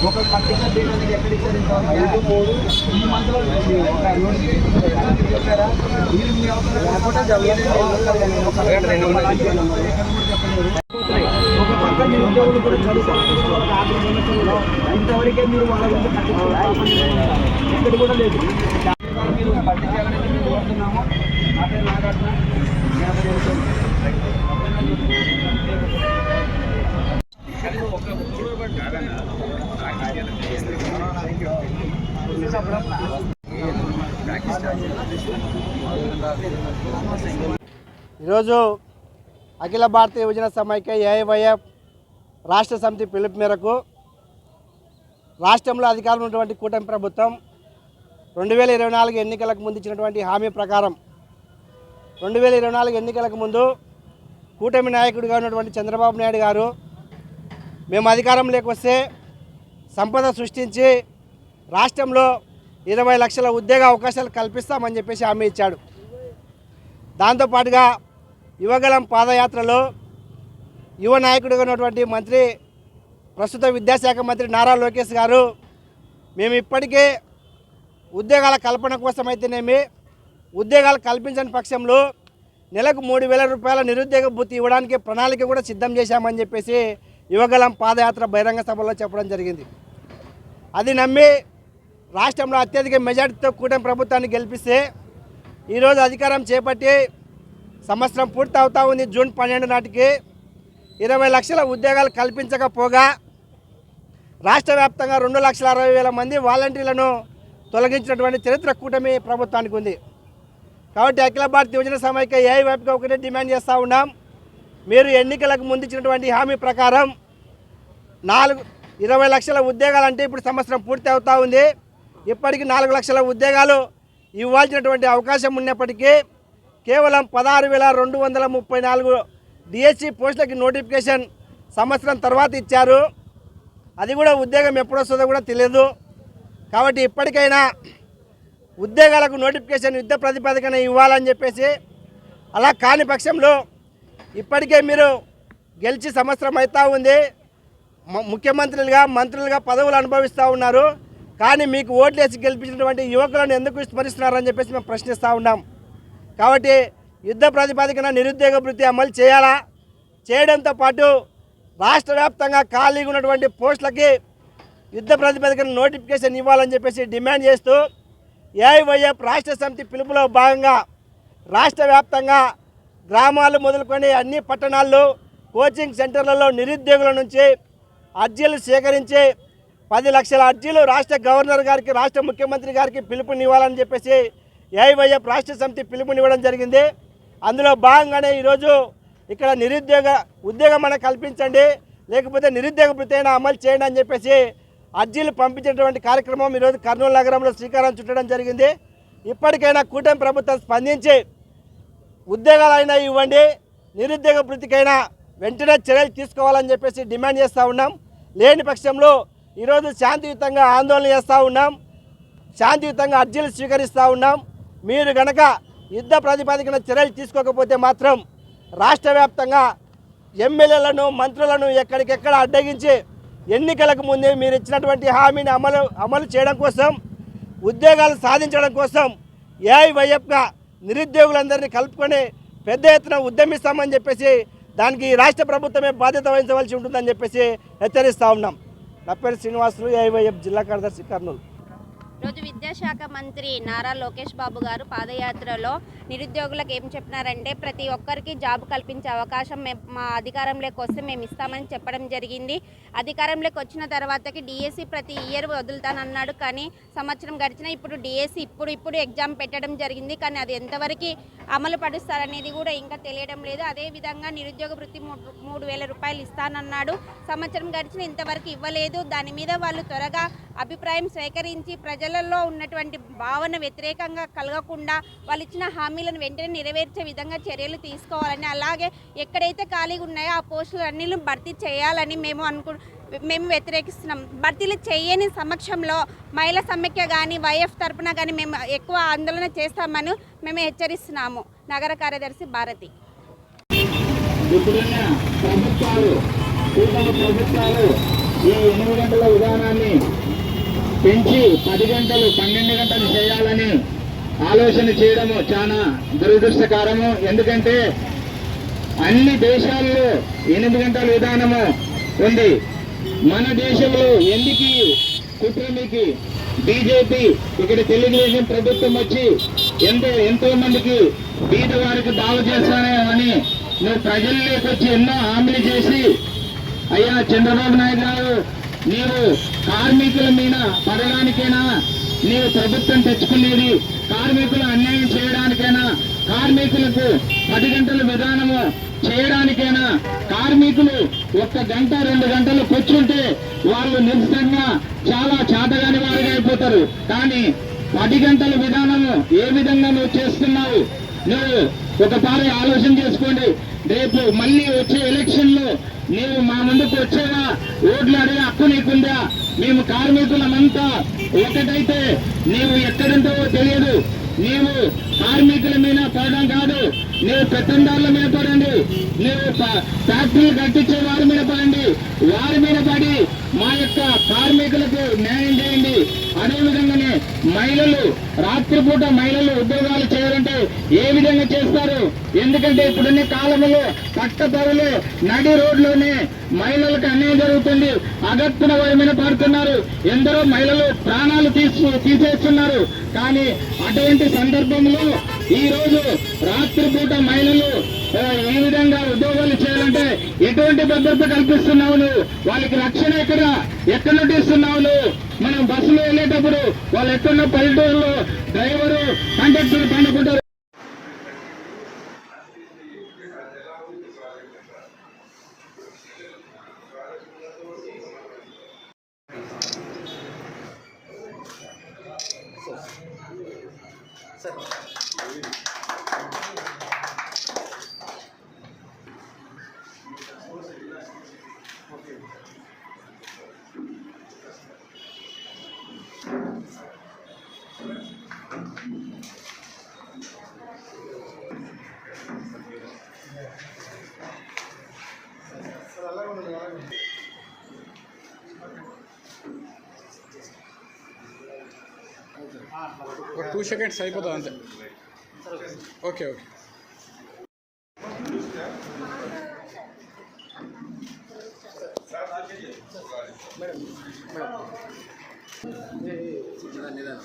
ఒక particular date అనేది ఎక్కడ ఇచ్చారు ఈ చెప్పారా? మీరు మీ అవసరం ఒక పక్క నిరుద్యోగులు కూడా చదువుకోవాలని ఇంతవరకే మీరు వాళ్ళ గురించి ఇక్కడ కూడా లేదు మీరు పట్టించారు మేము కోరుతున్నాము నా పేరు నాగార్జున యాభై ఏళ్ళు. ఈరోజు అఖిల భారతీయ యువజన సమైక్య ఏఐవైఎఫ్ రాష్ట్ర సమితి పిలుపు మేరకు రాష్ట్రంలో అధికారంలో ఉన్నటువంటి కూటమి ప్రభుత్వం రెండు వేల ఇరవై నాలుగు ఎన్నికలకు ముందు ఇచ్చినటువంటి హామీ ప్రకారం రెండు వేల ఇరవై నాలుగు ఎన్నికలకు ముందు కూటమి నాయకుడిగా ఉన్నటువంటి చంద్రబాబు నాయుడు గారు మేము అధికారంలోకి వస్తే సంపద సృష్టించి రాష్ట్రంలో ఇరవై లక్షల ఉద్యోగ అవకాశాలు కల్పిస్తామని చెప్పేసి హామీ ఇచ్చాడు. దాంతోపాటుగా యువగలం పాదయాత్రలో యువ నాయకుడిగా ఉన్నటువంటి మంత్రి ప్రస్తుత విద్యాశాఖ మంత్రి నారా లోకేష్ గారు మేము ఇప్పటికే ఉద్యోగాల కల్పన కోసమైతేనేమి ఉద్యోగాలు కల్పించని పక్షంలో నెలకు మూడు వేల రూపాయల నిరుద్యోగ భృతి ఇవ్వడానికి ప్రణాళిక కూడా సిద్ధం చేశామని చెప్పేసి యువగలం పాదయాత్ర బహిరంగ సభలో చెప్పడం జరిగింది. అది నమ్మి రాష్ట్రంలో అత్యధిక మెజార్టీతో కూటమి ప్రభుత్వాన్ని గెలిపిస్తే ఈరోజు అధికారం చేపట్టి సంవత్సరం పూర్తి అవుతా ఉంది. జూన్ పన్నెండు నాటికి ఇరవై లక్షల ఉద్యోగాలు కల్పించకపోగా రాష్ట్ర వ్యాప్తంగా రెండు లక్షల అరవై వేల మంది వాలంటీర్లను తొలగించినటువంటి చరిత్ర కూటమి ప్రభుత్వానికి ఉంది. కాబట్టి అఖిల భారత యువజన సమైక్య ఏఐవైపుగా వైపుగా ఒకటే డిమాండ్ చేస్తూ ఉన్నాం. మీరు ఎన్నికలకు ముందు ఇచ్చినటువంటి హామీ ప్రకారం నాలుగు ఇరవై లక్షల ఉద్యోగాలు అంటే ఇప్పుడు సంవత్సరం పూర్తి అవుతూ ఉంది. ఇప్పటికీ నాలుగు లక్షల ఉద్యోగాలు ఇవ్వాల్సినటువంటి అవకాశం ఉన్నప్పటికీ కేవలం పదహారు వేల రెండు వందల ముప్పై నాలుగు డిఎస్సి పోస్టులకి నోటిఫికేషన్ సంవత్సరం తర్వాత ఇచ్చారు. అది కూడా ఉద్యోగం ఎప్పుడు వస్తుందో కూడా తెలియదు. కాబట్టి ఇప్పటికైనా ఉద్యోగాలకు నోటిఫికేషన్ యుద్ధ ప్రతిపాదికన ఇవ్వాలని చెప్పేసి అలా కాని పక్షంలో ఇప్పటికే మీరు గెలిచి సంవత్సరం అవుతూ ఉంది. ముఖ్యమంత్రులుగా మంత్రులుగా పదవులు అనుభవిస్తూ ఉన్నారు. కానీ మీకు ఓట్లేసి గెలిపించినటువంటి యువకులను ఎందుకు స్మరిస్తున్నారని చెప్పేసి మేము ప్రశ్నిస్తూ ఉన్నాం. కాబట్టి యుద్ధ ప్రాతిపదికన నిరుద్యోగ వృత్తి అమలు చేయాలా? చేయడంతో పాటు రాష్ట్ర వ్యాప్తంగా ఖాళీగా ఉన్నటువంటి పోస్టులకి యుద్ధ ప్రాతిపదికన నోటిఫికేషన్ ఇవ్వాలని చెప్పేసి డిమాండ్ చేస్తూ ఏఐవైఎఫ్ రాష్ట్ర సమితి పిలుపులో భాగంగా రాష్ట్ర వ్యాప్తంగా గ్రామాలు మొదలుకొని అన్ని పట్టణాల్లో కోచింగ్ సెంటర్లలో నిరుద్యోగుల నుంచి అర్జీలు సేకరించి పది లక్షల అర్జీలు రాష్ట్ర గవర్నర్ గారికి రాష్ట్ర ముఖ్యమంత్రి గారికి పిలుపునివ్వాలని చెప్పేసి ఏఐవైఎఫ్ రాష్ట్ర సమితి పిలుపునివ్వడం జరిగింది. అందులో భాగంగానే ఈరోజు ఇక్కడ నిరుద్యోగ ఉద్యోగం మనకు కల్పించండి. లేకపోతే నిరుద్యోగ భృతి అయినా అమలు చేయండి అని చెప్పేసి అర్జీలు పంపించేటువంటి కార్యక్రమం ఈరోజు కర్నూలు నగరంలో శ్రీకారం చుట్టడం జరిగింది. ఇప్పటికైనా కూటమి ప్రభుత్వం స్పందించి ఉద్యోగాలైనా ఇవ్వండి. నిరుద్యోగ వృత్తికైనా వెంటనే చర్యలు తీసుకోవాలని చెప్పేసి డిమాండ్ చేస్తూ ఉన్నాం. లేని పక్షంలో ఈరోజు శాంతియుతంగా ఆందోళన చేస్తూ ఉన్నాం. శాంతియుతంగా అర్జీలు స్వీకరిస్తూ ఉన్నాం. మీరు గనక యుద్ధ ప్రాతిపదికన చర్యలు తీసుకోకపోతే మాత్రం రాష్ట్ర వ్యాప్తంగా ఎమ్మెల్యేలను మంత్రులను ఎక్కడికెక్కడ అడ్డగించి ఎన్నికలకు ముందే మీరు ఇచ్చినటువంటి హామీని అమలు అమలు చేయడం కోసం ఉద్యోగాలు సాధించడం కోసం ఏఐవైఎఫ్గా నిరుద్యోగులందరినీ కలుపుకొని పెద్ద ఎత్తున ఉద్యమిస్తామని చెప్పేసి దానికి రాష్ట్ర ప్రభుత్వమే బాధ్యత వహించవలసి ఉంటుందని చెప్పేసి హెచ్చరిస్తూ ఉన్నాం. నా పేరు శ్రీనివాసులు ఏఐవైఎఫ్ జిల్లా కార్యదర్శి కర్నూలు. రోజు విద్యాశాఖ మంత్రి నారా లోకేష్ బాబు గారు పాదయాత్రలో నిరుద్యోగులకు ఏం చెప్పినారంటే ప్రతి ఒక్కరికి జాబ్ కల్పించే అవకాశం మా అధికారంలోకి వస్తే మేము ఇస్తామని చెప్పడం జరిగింది. అధికారంలోకి వచ్చిన తర్వాతకి డిఎస్సి ప్రతి ఇయర్ వదులుతానన్నాడు. కానీ సంవత్సరం గడిచిన ఇప్పుడు డిఎస్సి ఇప్పుడు ఇప్పుడు ఎగ్జామ్ పెట్టడం జరిగింది. కానీ అది ఎంతవరకు అమలు పరుస్తారనేది కూడా ఇంకా తెలియడం లేదు. అదేవిధంగా నిరుద్యోగ వృత్తి మూడు వేల రూపాయలు ఇస్తానన్నాడు. సంవత్సరం గడిచిన ఇంతవరకు ఇవ్వలేదు. దాని మీద వాళ్ళు త్వరగా అభిప్రాయం స్వీకరించి ప్రజలలో ఉన్నటువంటి భావన వ్యతిరేకంగా కలగకుండా వాళ్ళు ఇచ్చిన హామీలను వెంటనే నెరవేర్చే విధంగా చర్యలు తీసుకోవాలని అలాగే ఎక్కడైతే ఖాళీగా ఉన్నాయో ఆ పోస్టులు అన్నిలను భర్తీ చేయాలని మేము అనుకు మేము వ్యతిరేకిస్తున్నాం. భర్తీలు చేయని సమక్షంలో మహిళా సమ్మెక్య కానీ వైఎఫ్ తరపున కానీ మేము ఎక్కువ ఆందోళన చేస్తామని మేము హెచ్చరిస్తున్నాము. నగర కార్యదర్శి భారతి. ఇప్పుడున్న ప్రభుత్వాలు ప్రభుత్వాలు ఈ ఎనిమిది గంటల విధానాన్ని పెంచి పది గంటలు పన్నెండు గంటలు చేయాలని ఆలోచన చేయడము చాలా దురదృష్టకరము. ఎందుకంటే అన్ని దేశాల్లో ఎనిమిది గంటల విధానము ఉంది. మన దేశంలో ఎందుకు కుట్రమికి బీజేపీ ఇక్కడ తెలుగుదేశం ప్రభుత్వం వచ్చి ఎంతో ఎంతో మందికి బీద వారికి బాగు చేస్తానేమని నువ్వు ప్రజల్లోకి వచ్చి ఎన్నో హామీలు చేసి అయ్యా చంద్రబాబు నాయుడు గారు నీవు కార్మికుల మీద పడడానికైనా నీవు ప్రభుత్వం తెచ్చుకునేది కార్మికులు అన్యాయం చేయడానికైనా కార్మికులకు పది గంటల విధానము చేయడానికైనా కార్మికులు ఒక్క గంట రెండు గంటలు కూర్చుంటే వాళ్ళు నిశ్చితంగా చాలా చేతగాని వారిగా అయిపోతారు. కానీ పది గంటల విధానము ఏ విధంగా నువ్వు చేస్తున్నావు నువ్వు ఒకసారి ఆలోచన చేసుకోండి. రేపు మళ్ళీ వచ్చే ఎలక్షన్లో నీవు మా ముందుకు వచ్చేవా ఓట్లు అడిగే హక్కు నీకుందా? మేము కార్మికులమంతా ఒకటైతే నీవు ఎక్కడుంటావో తెలియదు. నీవు కార్మికుల మీద పడడం కాదు. నీవు పెత్తందారుల మీద పడండి. నీవు ఫ- ఫ్యాక్టరీలు కట్టించే వారి మీద పడండి. వారి మీద పడి మా యొక్క కార్మికులకు న్యాయం చేయండి. అదేవిధంగానే మహిళలు రాత్రిపూట మహిళలు ఉద్యోగాలు చేయాలంటే ఏ విధంగా చేస్తారు? ఎందుకంటే ఇప్పుడున్న కాలంలో పట్ట పరులు నడి రోడ్లోనే మహిళలకు అన్యాయం జరుగుతుంది. అగత్తున వారి మీద పడుతున్నారు. ఎందరో మహిళలు ప్రాణాలు తీసు తీసేస్తున్నారు. కానీ అటువంటి సందర్భంలో ఈ రోజు రాత్రిపూట మహిళలు ఏ విధంగా ఉద్యోగాలు చేయాలంటే ఎటువంటి భద్రత కల్పిస్తున్నావు నువ్వు వాళ్ళకి రక్షణ ఎక్కడ? ఎక్కడ నుండి ఇస్తున్నావు నువ్వు మనం బస్సులో వెళ్ళేటప్పుడు వాళ్ళు ఎక్కడున్న పల్లెటూరులో డ్రైవరు కండక్టర్ పండుకుంటారు. టూ సెకండ్స్ అయిపోతుంది అంతే. Okay okay. Madam madam. నిదానం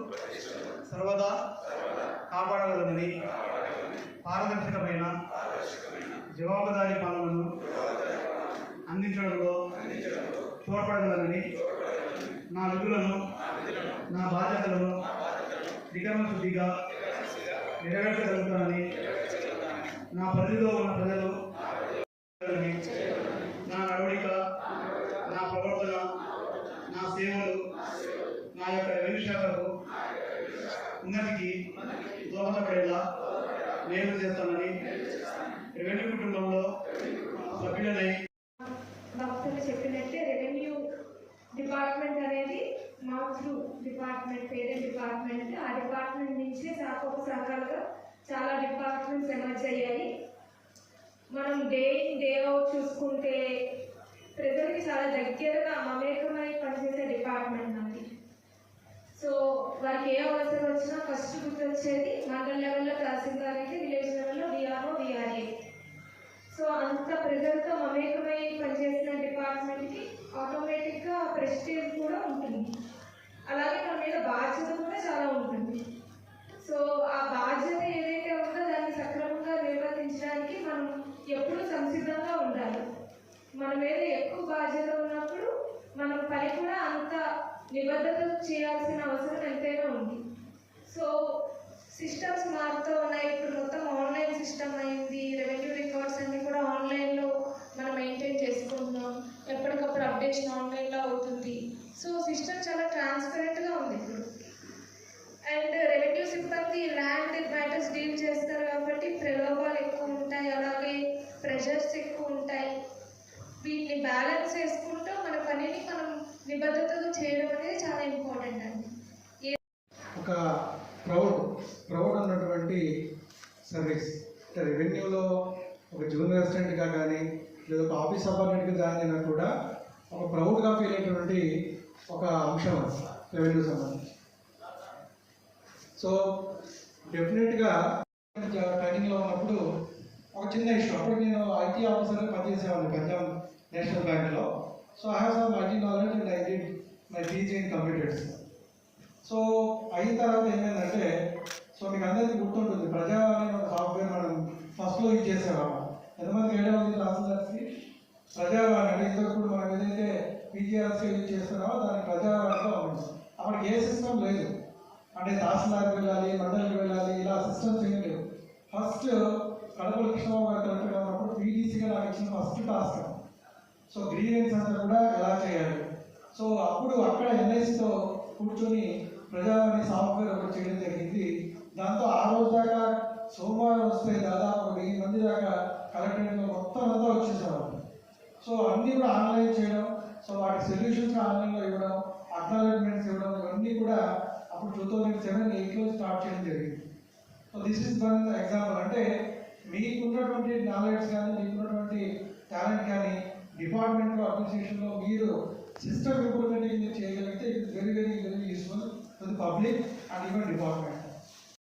సర్వదా కాపాడగలనని పారదర్శకమైన జవాబుదారీ పాలనను అందించడంలో తోడ్పడగలనని నా విధులను నా బాధ్యతలను నిగమశుద్ధిగా నెరవేర్చగలుగుతానని నా పరిధిలో ఉన్న ప్రజలు నా నడవడిక నా ప్రవర్తన నా సేవలు నా యొక్క రెవెన్యూ శాఖకు ఉన్నతికి దోహదపడేలా నేను చేస్తానని రెవెన్యూ కుటుంబంలో సభ్యులనై భక్తులు చెప్పినట్టే రెవెన్యూ డిపార్ట్మెంట్ అనేది మా త్రూ డిపార్ట్మెంట్ పేరెంట్ డిపార్ట్మెంట్. ఆ డిపార్ట్మెంట్ నుంచే సహకారగా చాలా డిపార్ట్మెంట్స్ ఎమర్జ్ అయ్యాయి. మనం డే ఇన్ డే అవుట్ చూసుకుంటే ప్రజలకి చాలా దగ్గరగా మమేకమై పనిచేసే డిపార్ట్మెంట్ అది సో వారికి ఏ అవసరం వచ్చినా ఫస్ట్ గుర్తొచ్చేది మండల లెవెల్లో తహసీల్దార్ అయితే విలేజ్ లెవెల్లో విఆర్ఓ విఆర్ఏ సో అంత ప్రజలతో మమేకమై పనిచేసిన డిపార్ట్మెంట్కి ఆటోమేటిక్గా ప్రెస్టేజ్ కూడా ఉంటుంది. అలాగే మన మీద బాధ్యత సిస్టమ్స్ మారుతూ ఉన్నాయి. ఇప్పుడు మొత్తం ఆన్లైన్ సిస్టమ్ అయింది. రెవెన్యూ రికార్డ్స్ అన్ని కూడా ఆన్లైన్లో మనం మెయింటైన్ చేసుకుంటున్నాం. ఎప్పటికప్పుడు అప్డేషన్ ఆన్లైన్లో అవుతుంది. సో సిస్టమ్ చాలా ట్రాన్స్పరెంట్గా ఉంది ఇప్పుడు. అండ్ రెవెన్యూ సిబ్బంది ల్యాండ్ మ్యాటర్స్ డీల్ చేస్తారు కాబట్టి ప్రలోభాలు ఎక్కువ ఉంటాయి. అలాగే ప్రెషర్స్ ఎక్కువ ఉంటాయి. వీటిని బ్యాలెన్స్ చేసుకుంటూ మన పనిని మనం నిబద్ధతగా చేయడం అనేది చాలా ఇంపార్టెంట్ అండి. ఒక ప్రౌడ్ అన్నటువంటి సర్వీస్. అంటే రెవెన్యూలో ఒక జూనియర్ అసిస్టెంట్గా కానీ లేదా ఒక ఆఫీస్ అపార్ట్మెంట్గా జాయిన్ అయినా కూడా ఒక ప్రౌడ్గా ఫీల్ అయ్యేటువంటి ఒక అంశం రెవెన్యూ సంబంధించి. సో డెఫినెట్గా ట్రైనింగ్లో ఉన్నప్పుడు ఒక చిన్న ఇష్యూ. అప్పుడు నేను ఐటీ ఆఫీసర్గా పనిచేసేవాడిని పంజాబ్ నేషనల్ బ్యాంక్లో. So I have some IT knowledge and I did my PG in computers. So అయిన తర్వాత ఏమైందంటే సో మీకు అందరికీ గుర్తుంటుంది ప్రజా సాఫ్ట్వేర్ మనం ఫస్ట్లో యూజ్ చేసేవాళ్ళం ఎంతమందికి ఐడియా ఉంది తహసీల్దార్స్కి ప్రజావాణి అంటే ఇంతకుముందు మనం ఏదైతే పీజీఆర్సీ యూజ్ చేస్తున్నామో దాన్ని ప్రజావాణిగా ఉంది ఏ సిస్టమ్ లేదు. అంటే తహసీల్దార్కి వెళ్ళాలి మండలికి వెళ్ళాలి ఇలా సిస్టమ్స్ ఏం లేవు. ఫస్ట్ కడపల కృష్ణబాబు గారు కలెక్టర్గా ఉన్నప్పుడు పీడీసీగా నాకు ఇచ్చిన ఫస్ట్ టాస్క్ సో గ్రీవెన్స్ అంతా కూడా ఎలా చేయాలి? సో అప్పుడు అక్కడ ఎన్ఐసితో కూర్చొని ప్రజావాణి సాఫ్ట్వేర్ ఒకటి చేయడం జరిగింది. దాంతో ఆ రోజు దాకా సోమవారం వస్తే దాదాపు వెయ్యి మంది దాకా కలెక్టరేట్లో మొత్తం అంతా వచ్చేసేవాళ్ళు. సో అన్నీ కూడా ఆన్లైన్ చేయడం సో వాటి సొల్యూషన్స్ ఆన్లైన్లో ఇవ్వడం అక్నాలెడ్జ్మెంట్స్ ఇవ్వడం ఇవన్నీ కూడా అప్పుడు టూ థౌజండ్ సెవెన్ ఎయిట్లో స్టార్ట్ చేయడం జరిగింది. So this is one example అంటే మీకున్నటువంటి నాలెడ్జ్ కానీ మీకున్నటువంటి టాలెంట్ కానీ డిపార్ట్మెంట్లో అడ్మినిస్ట్రేషన్లో మీరు సిస్టమ్ ఇంప్రూవ్మెంట్ మీరు చేయగలిగితే it is very very very useful to the public and even department